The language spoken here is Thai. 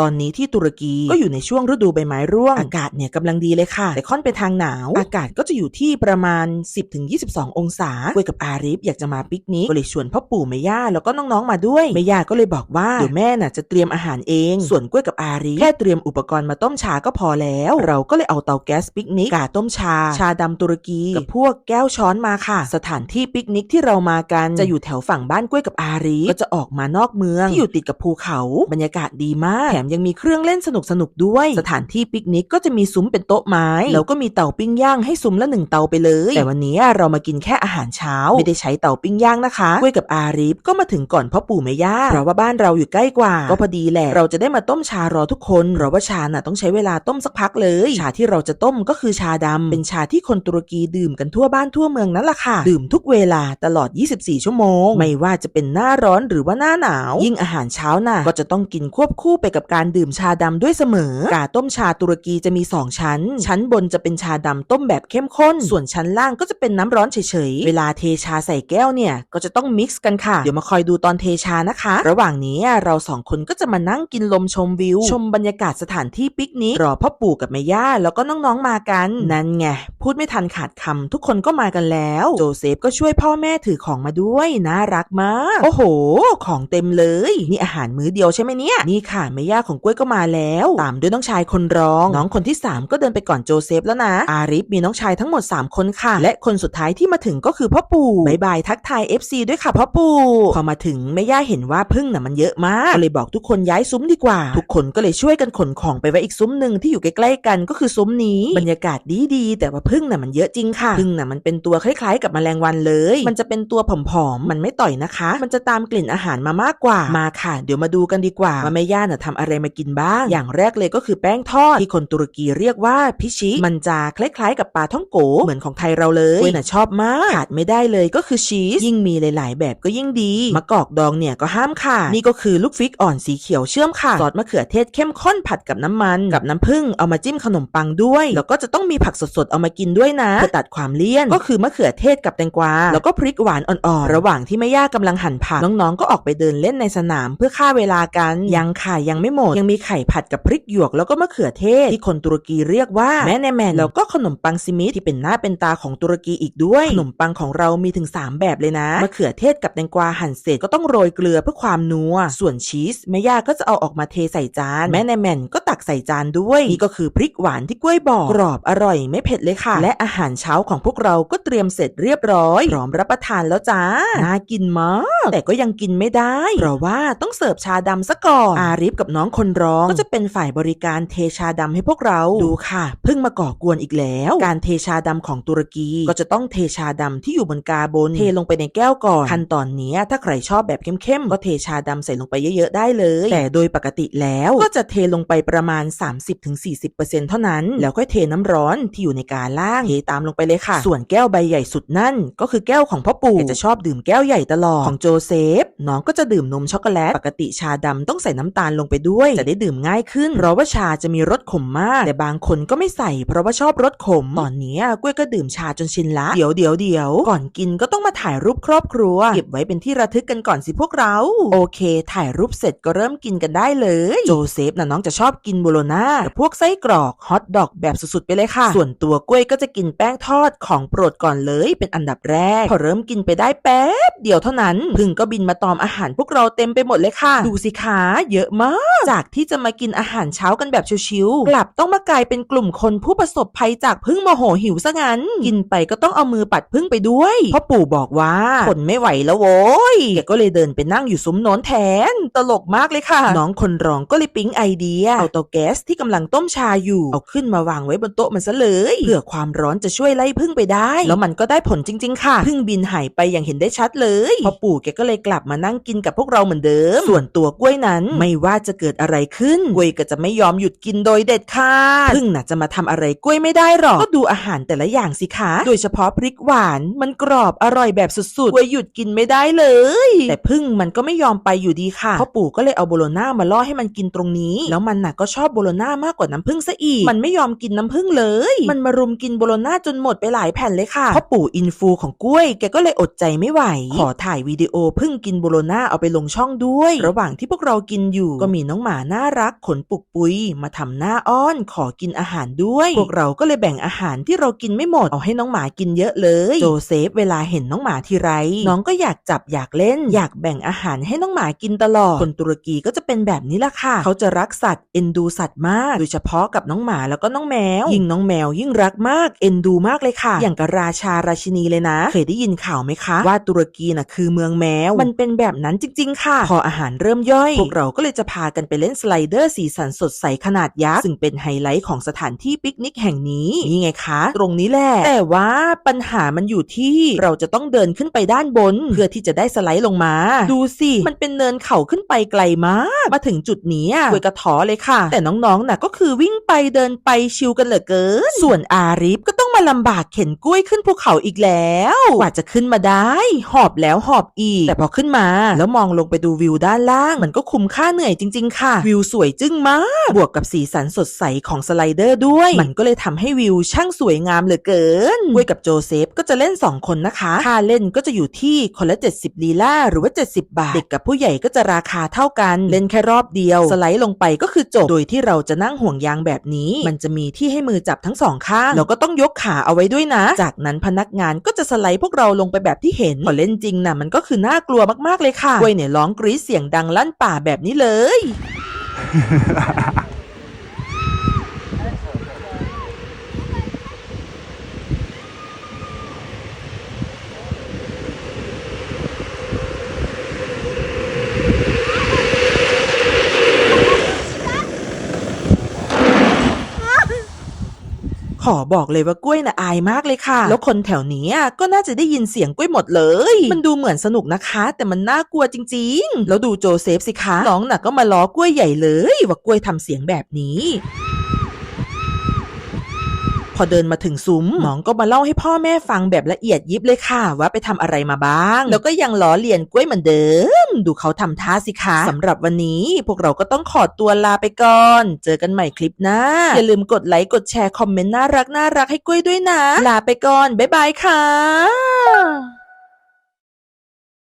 ตอนนี้ที่ตุรกีก็อยู่ในช่วงฤดูใบไม้ร่วง อากาศเนี่ยกำลังดีเลยค่ะ แต่ค่อนไปทางหนาว อากาศก็จะอยู่ที่ประมาณ 10-22 องศาคุยกับอาริฟอยากจะมาปิกนิกก็เลยชวนพ่อปู่แม่ย่าแล้วก็น้องๆมาด้วยแม่ย่าก็เลยบอกว่าเดี๋ยวแม่น่ะจะเตรียมอาหารเอง ส่วนกล้วยกับอาริฟแค่เตรียมอุปกรณ์มาต้มชาก็พอแล้ว เราก็เลยเอาเตาแก๊สปิกนิกกาต้มชา ชาดำตุรกีกับพวกแก้วช้อนมาค่ะ สถานที่ปิกนิกที่เรามากันจะอยู่แถวฝั่งบ้านกล้วยกับอาริฟก็จะออกมานอกเมืองที่อยู่ติดกับภูเขา บรรยากาศดีมากแถมยังมีเครื่องเล่นสนุกสนุกๆด้วย สถานที่ปิกนิกก็จะมีซุ้มเป็นโต๊ะไม้ แล้วก็มีเตาปิ้งย่างให้ซุ้มละหนึ่งเตาไปเลย แต่วันนี้เรามากินแค่อาหารเช้า ไม่ได้ใช้เตาปิ้งย่างนะคะกล้วยกับอาริฟก็มาถึงก่อนพ่อปู่แม่ย่าเพราะว่าบ้านเราอยู่ใกล้กว่า ก็พอดีแหละ เราจะได้มาต้มชารอทุกคนเพราะว่าชาน่ะต้องใช้เวลาต้มสักพักเลย ชาที่เราจะต้มก็คือชาดำเป็นชาที่คนตุรกีดื่มกันทั่วบ้านทั่วเมืองนั่นแหละค่ะ ดื่มทุกเวลาตลอด 24 ชั่วโมง ไม่ว่าจะเป็นหน้าร้อนหรือว่าหน้าหนาว ยิ่งอาหารเช้าน่ะก็จะต้องกินควบคู่ไปกับการดื่มชาดำด้วยเสมอ กาต้มชาตุรกีจะมี 2 ชั้น ชั้นบนจะเป็นชาดำต้มแบบเข้มข้น ส่วนชั้นล่างก็จะเป็นน้ำร้อนเฉยๆ เวลาเทชาใส่แก้วเนี่ย ก็จะต้องมิกซ์กันค่ะ เดี๋ยวมาคอยดูตอนเทชานะคะ ระหว่างนี้เราสองคนก็จะมานั่งกินลมชมวิว ชมบรรยากาศสถานที่ปิกนิกรอพ่อปู่กับแม่ย่าแล้วก็น้องๆมากัน นั่นไงพูดไม่ทันขาดคำทุกคนก็มากันแล้ว โจเซฟก็ช่วยพ่อแม่ถือของมาด้วยน่ารักมาก โอ้โห ของเต็มเลย นี่อาหารมื้อเดียวใช่ไหมเนี่ยนี่ค่ะแม่ย่าของกล้วยก็มาแล้ว ตามด้วยน้องชายคนรอง น้องคนที่ 3 ก็เดินไปก่อนโจเซฟแล้วนะ อาริฟมีน้องชายทั้งหมด 3 คนค่ะ และคนสุดท้ายที่มาถึงก็คือพ่อปู่บายบายทักทาย FC ด้วยค่ะพ่อปู่ พอมาถึงแม่ย่าเห็นว่าพึ่งน่ะมันเยอะมาก ก็เลยบอกทุกคนย้ายซุ้มดีกว่า ทุกคนก็เลยช่วยกันขนของไปไว้อีกซุ้มหนึ่งที่อยู่ใกล้ๆกันก็คือซุ้มนี้ บรรยากาศดีๆแต่ว่าพึ่งน่ะมันเยอะจริงค่ะพึ่งน่ะมันเป็นตัวคล้ายๆ กับแมลงวันเลย มันจะเป็นตัวผอมๆมันไม่ต่อยนะคะ มันจะตามกลิ่นอาหารมามากกว่ามาค่ะ เดี๋ยวมาดูกันดีกว่าว่าแม่ย่าน่ะทำอะไรมากินบ้าง อย่างแรกเลยก็คือแป้งทอดที่คนตุรกีเรียกว่าพิชิ มันจะคล้ายๆ กับปลาท่องโกเหมือนของไทยเราเลยเว้ยน่ะชอบมากขาดไม่ได้เลยก็คือชีสยิ่งมีหลายๆ แบบก็ยิ่งดีมะกอกดองเนี่ยก็ห้ามค่ะ นี่ก็คือลูกฟิกอ่อนสีเขียวเชื่อมค่ะซอสมะเขือเทศเข้มข้นผัดกับน้ำมัน กับน้ำผึ้งเอามาจิ้มขนมปังด้วย แล้วก็จะต้องมีผักสดๆเอามากินด้วยนะเพื่อตัดความเลี่ยนก็คือมะเขือเทศกับแตงกวาแล้วก็พริกหวานอ่อนๆระหว่างที่แม่ย่ากำลังหั่นผักน้องๆก็ออกไปเดินเล่นในสนามเพื่อฆ่าเวลากันยังค่ะยังไม่หมดยังมีไข่ผัดกับพริกหยวกแล้วก็มะเขือเทศ ที่คนตุรกีเรียกว่าแมเนแมนแล้วก็ขนมปังซิมิที่เป็นหน้าเป็นตาของตุรกีอีกด้วย ขนมปังของเรามีถึง 3 แบบเลยนะมะเขือเทศกับแตงกวาหั่นเสร็จก็ต้องโรยเกลือเพื่อความนัว ส่วนชีสแม่ย่าก็จะเอาออกมาเทใส่จาน แม่ในแมนก็ตักใส่จานด้วย นี่ก็คือพริกหวานที่กล้วยบอกกรอบอร่อยไม่เผ็ดเลยค่ะ และอาหารเช้าของพวกเราก็เตรียมเสร็จเรียบร้อยพร้อมรับประทานแล้วจ้าน่ากินมากแต่ก็ยังกินไม่ได้เพราะว่าต้องเสิร์ฟชาดำซะก่อนอาริฟกับน้องคนร้องก็จะเป็นฝ่ายบริการเทชาดำให้พวกเราดูค่ะเพิ่งมาก่อกวนอีกแล้ว การเทชาดำของตุรกี ก็จะต้องเทชาดำที่อยู่บนกาบนเทลงไปในแก้วก่อนขั้นตอนนี้ถ้าใครชอบแบบเข้มๆก็เทชาดำใส่ลงไปเยอะๆได้เลย แต่โดยปกติแล้วก็จะเทลงไปประมาณ 30-40%เท่านั้น แล้วค่อยเทน้ำร้อนที่อยู่ในกาล่างเทตามลงไปเลยค่ะ ส่วนแก้วใบใหญ่สุดนั่น ก็คือแก้วของพ่อปู่จะชอบดื่มแก้วใหญ่ตลอดของโจเซฟน้องก็จะดื่มนมช็อกโกแลตปกติชาดำต้องใส่น้ำตาลลงไปด้วด้วย จะได้ดื่มง่ายขึ้น เพราะว่าชาจะมีรสขมมาก แต่บางคนก็ไม่ใส่ เพราะว่าชอบรสขม ตอนนี้กล้วยก็ดื่มชาจนชินละ เดี๋ยวเดี๋ยวเดี๋ยวก่อนกินก็ต้องมาถ่ายรูปครอบครัว เก็บไว้เป็นที่ระทึกกันก่อนสิพวกเรา โอเค ถ่ายรูปเสร็จก็เริ่มกินกันได้เลย โจเซฟนะน้องจะชอบกินโบโลนาพวกไส้กรอกฮอทดอกแบบสุดๆไปเลยค่ะ ส่วนตัวกล้วยก็จะกินแป้งทอดของโปรดก่อนเลย เป็นอันดับแรก พอเริ่มกินไปได้แป๊บเดียวเท่านั้นพึ่งก็บินมาตอมอาหารพวกเราเต็มไปหมดเลยค่ะ ดูสิคะเยอะมากจากที่จะมากินอาหารเช้ากันแบบชิวๆกลับต้องมากลายเป็นกลุ่มคนผู้ประสบภัยจากพึ่งโมโหหิวซะงั้น กินไปก็ต้องเอามือปัดพึ่งไปด้วยเพ่อปู่บอกว่าทนไม่ไหวแล้วโว้ยแกก็เลยเดินไปนั่งอยู่ซุ้มโน้นแทน ตลกมากเลยค่ะ น้องคนร้องก็เลยปิ๊งไอเดีย เอาเตาแก๊สที่กำลังต้มชาอยู่ เอาขึ้นมาวางไว้บนโต๊ะมันซะเลยเพื่อความร้อนจะช่วยไล่พึ่งไปได้ แล้วมันก็ได้ผลจริง ๆ ค่ะ พึ่งบินหายไปอย่างเห็นได้ชัดเลยพอปู่แกก็เลยกลับมานั่งกินกับพวกเราเหมือนเดิม ส่วนตัวกล้วยนั้นไม่ว่าจะเกิดอะไรขึ้นกล้วยก็จะไม่ยอมหยุดกินโดยเด็ดขาดพึ่งน่ะจะมาทำอะไรกล้วยไม่ได้หรอกก็ดูอาหารแต่ละอย่างสิคะโดยเฉพาะพริกหวานมันกรอบอร่อยแบบสุดๆกล้วยหยุดกินไม่ได้เลย แต่พึ่งมันก็ไม่ยอมไปอยู่ดีค่ะพ่อปู่ก็เลยเอาโบโลน่ามาล่อให้มันกินตรงนี้ แล้วมันน่ะก็ชอบโบโลน่ามากกว่าน้ำผึ้งซะอีกมันไม่ยอมกินน้ำผึ้งเลย มันมารุมกินโบโลน่าจนหมดไปหลายแผ่นเลยค่ะพ่อปู่อินฟูของกล้วยแกก็เลยอดใจไม่ไหว ขอถ่ายวิดีโอพึ่งกินโบโลน่าเอาไปลงช่องด้วย ระหว่างที่พวกเรากินอยู่ก็มีน้องหมาน่ารักขนปุกปุย มาทำหน้าอ้อนขอกินอาหารด้วย พวกเราก็เลยแบ่งอาหารที่เรากินไม่หมด เอาให้น้องหมากินเยอะเลย โจเซฟเวลาเห็นน้องหมาทีไร น้องก็อยากจับอยากเล่น อยากแบ่งอาหารให้น้องหมากินตลอด คนตุรกีก็จะเป็นแบบนี้ละค่ะ เขาจะรักสัตว์เอ็นดูสัตว์มาก โดยเฉพาะกับน้องหมาแล้วก็น้องแมว ยิ่งน้องแมวยิ่งรักมากเอ็นดูมากเลยค่ะ อย่างกับราชาราชินีเลยนะ เคยได้ยินข่าวไหมคะ ว่าตุรกีน่ะคือเมืองแมว มันเป็นแบบนั้นจริง ๆ ค่ะ พออาหารเริ่มย่อย พวกเราก็เลยจะพากันไปเล่นสไลเดอร์สีสันสดใสขนาดยักษ์ซึ่งเป็นไฮไลท์ของสถานที่ปิกนิกแห่งนี้นี่ไงคะ ตรงนี้แหละแต่ว่าปัญหามันอยู่ที่เราจะต้องเดินขึ้นไปด้านบน เพื่อที่จะได้สไลด์ลงมา ดูสิมันเป็นเนินเขาขึ้นไปไกลมากมาถึงจุดนี้อะกวยกระท้อเลยค่ะ แต่น้องๆน่ะก็คือวิ่งไปเดินไปชิลกันเหลือเกิน ส่วนอาริฟก็ต้อง มาลำบากเข็นกล้วยขึ้นภูเขาอีกแล้ว กว่าจะขึ้นมาได้ หอบแล้วหอบอีก แต่พอขึ้นมา แล้วมองลงไปดูวิวด้านล่าง มันก็คุ้มค่าเหนื่อยจริง ๆ ค่ะ วิวสวยจึ้งมาก บวกกับสีสันสดใสของสไลเดอร์ด้วย มันก็เลยทำให้วิวช่างสวยงามเหลือเกินกล้วยกับโจเซฟก็จะเล่น 2 คนนะคะค่าเล่นก็จะอยู่ที่คนละ 70ลีลาหรือว่า 70 บาท เด็กกับผู้ใหญ่ก็จะราคาเท่ากัน เล่นแค่รอบเดียว สไลด์ลงไปก็คือจบ โดยที่เราจะนั่งห่วงยางแบบนี้ มันจะมีที่ให้มือจับทั้งสองข้างแล้วก็ต้องยกขาเอาไว้ด้วยนะ จากนั้นพนักงานก็จะสไลด์พวกเราลงไปแบบที่เห็นพอเล่นจริงน่ะมันก็คือน่ากลัวมากๆเลยค่ะกล้วยเนี่ยร้องกรี๊ดเสียงดังลั่นป่าแบบนี้เลย ขอบอกเลยว่ากล้วยน่ะอายมากเลยค่ะ แล้วคนแถวนี้อะก็น่าจะได้ยินเสียงกล้วยหมดเลย มันดูเหมือนสนุกนะคะ แต่มันน่ากลัวจริง ๆ แล้วดูโจเซฟสิคะน้องน่ะก็มาล้อกล้วยใหญ่เลย ว่ากล้วยทำเสียงแบบนี้ พอเดินมาถึงซุ้มน้องก็มาเล่าให้พ่อแม่ฟังแบบละเอียดยิบเลยค่ะ ว่าไปทำอะไรมาบ้าง แล้วก็ยังล้อเลียนกล้วยเหมือนเดิม ดูเขาทำท่าสิคะสำหรับวันนี้พวกเราก็ต้องขอตัวลาไปก่อน เจอกันใหม่คลิปหน้า อย่าลืมกดไลค์กดแชร์คอมเมนต์น่ารักน่ารักให้กล้วยด้วยนะ ลาไปก่อนบ๊ายบายค่ะ